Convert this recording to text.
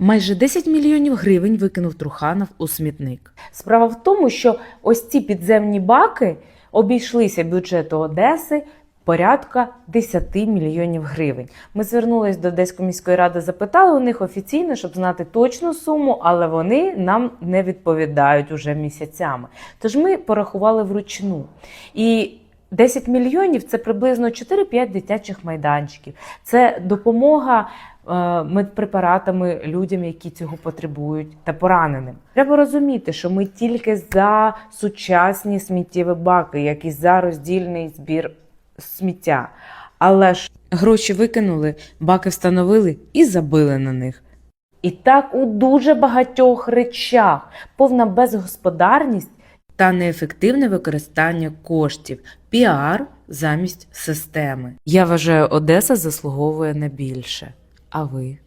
Майже 10 мільйонів гривень викинув Труханов у смітник. Справа в тому, що ось ці підземні баки обійшлися бюджету Одеси порядка 10 мільйонів гривень. Ми звернулись до Одеської міської ради, запитали у них офіційно, щоб знати точну суму, але вони нам не відповідають уже місяцями. Тож ми порахували вручну. І 10 мільйонів це приблизно 4-5 дитячих майданчиків. Це допомога е, медпрепаратами людям, які цього потребують, та пораненим. Треба розуміти, що ми тільки за сучасні сміттєві баки, як і за роздільний збір сміття. Але ж Гроші викинули, баки встановили і забили на них. і так у дуже багатьох речах повна безгосподарність Та неефективне використання коштів, піар замість системи. Я вважаю, Одеса заслуговує на більше. А ви?